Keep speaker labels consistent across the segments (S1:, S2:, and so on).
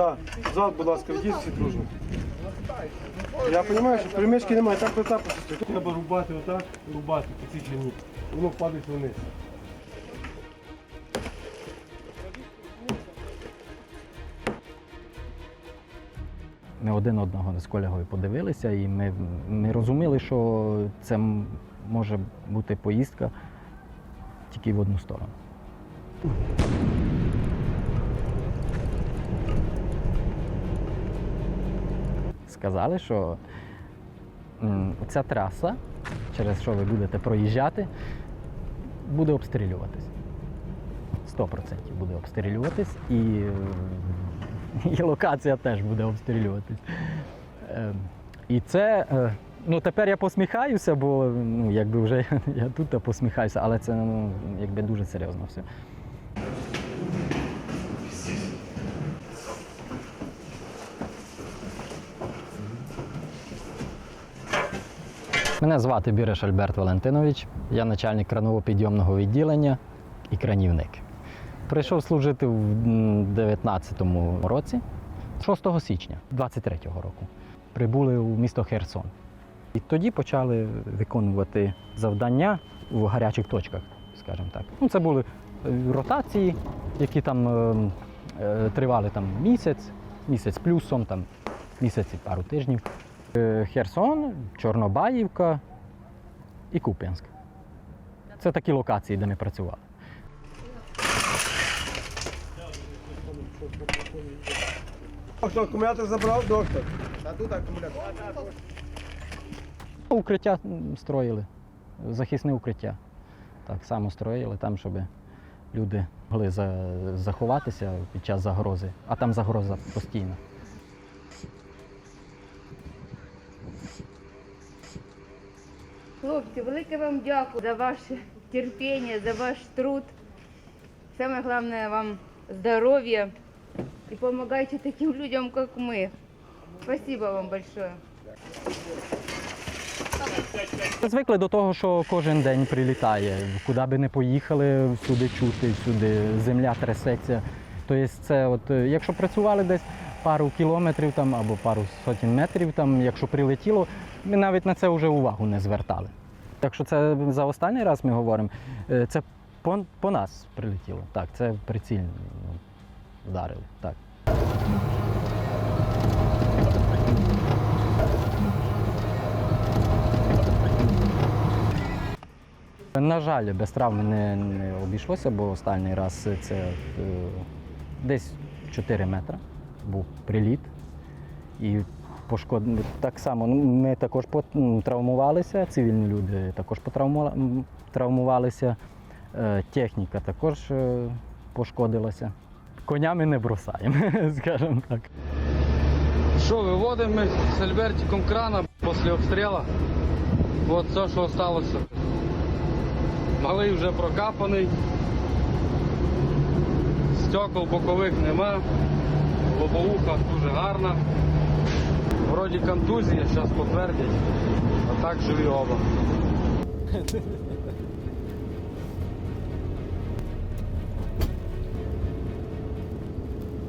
S1: Так, зад, будь ласка, вдіть всі дружно. Я розумію, що перемішки немає, так плита просто стоїть. Треба рубати отак, рубати по цій длині. Воно впадить вниз.
S2: Ми один одного з колегою подивилися, і ми, ми розуміли, що це може бути поїздка тільки в одну сторону. Сказали, що ця траса, через що ви будете проїжджати, буде обстрілюватись. 100% буде обстрілюватись і, і локація теж буде обстрілюватись. Е, І це, е, ну тепер я посміхаюся, бо ну, якби вже я тут посміхаюся, але це ну, якби дуже серйозно все. Мене звати Біреш Альберт Валентинович, я начальник краново-підйомного відділення і кранівник. Прийшов служити в 19-му році, 6 січня 23-го року. Прибули у місто Херсон. І тоді почали виконувати завдання в гарячих точках, скажімо так. Ну, це були е, ротації, які там е, е, тривали там, місяць, місяць плюсом, там, місяць і пару тижнів. Е, Херсон, Чорнобаївка і Куп'янськ. Це такі локації, де ми працювали.
S1: Хто акумулятор забрав, доктор?
S2: Укриття строїли, захисне укриття. Так само строїли там, щоб люди могли заховатися під час загрози, а там загроза постійна.
S3: Хлопці, велике вам дякую за ваше терпіння, за ваш труд. Саме головне вам здоров'я і допомагайте таким людям, як ми. Спасибо вам большое.
S2: Звикли до того, що кожен день прилітає. Куди би не поїхали, всюди чути, всюди земля трясеться. Тобто це от, е, якщо працювали десь пару кілометрів там, або пару сотень метрів, там, якщо прилетіло, ми навіть на це вже увагу не звертали. Якщо це за останній раз ми говоримо, е, це по, по нас прилетіло. Так, це прицільно вдарили. Так. На жаль, без травм не, не обійшлося, бо останній раз це е, десь 4 метри був приліт. І пошкод... так само ну, ми також травмувалися, цивільні люди також травмувалися, Е, техніка також е, пошкодилася. Коня ми не бросаємо, скажімо так.
S4: Що, виводимо ми з Альбертиком крана після обстрілу. От все, що залишилося. Малий вже прокапаний. Стекол бокових нема. Лобовуха дуже гарна. Вроді контузія, зараз підтвердять. А так живі оба.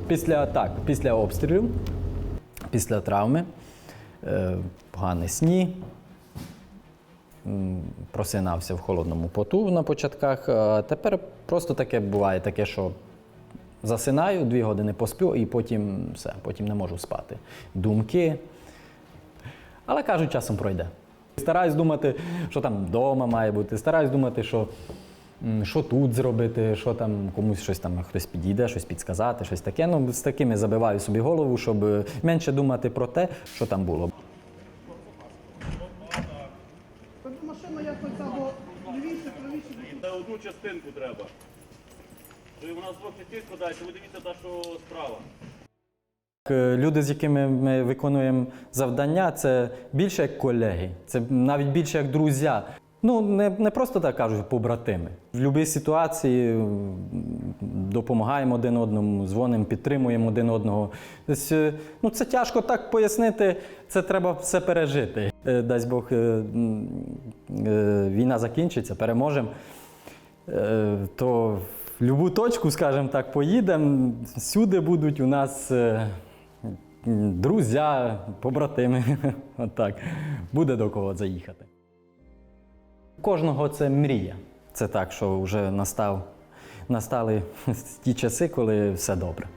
S2: Після так, після обстрілів, після травми, е, погані сні, просинався в холодному поту на початках. А тепер просто таке буває, таке, що засинаю, дві години посплю і потім все, потім не можу спати. Думки. Але кажуть, часом пройде. Стараюсь думати, що там вдома має бути. Стараюсь думати, що, що тут зробити, що там комусь щось там хтось підійде, щось підсказати, щось таке. Ну, з такими забиваю собі голову, щоб е, менше думати про те, що там було.
S5: Це одну частинку треба. То і вона з двох частин складається, ви дивіться та, що справа.
S2: Е, Люди, з якими ми виконуємо завдання, це більше як колеги, це навіть більше як друзі. Ну, не, не просто так кажуть, побратими. В будь-якій ситуації допомагаємо один одному, дзвонимо, підтримуємо один одного. Тобто, е, ну, це тяжко так пояснити, це треба все пережити. Е, Дасть Бог, війна закінчиться, переможемо. То будь-яку точку, скажімо так, поїдемо. Всюди будуть у нас е, друзі, побратими. Отак. Буде до кого заїхати. У кожного це мрія. Це так, що вже настав, настали ті часи, коли все добре.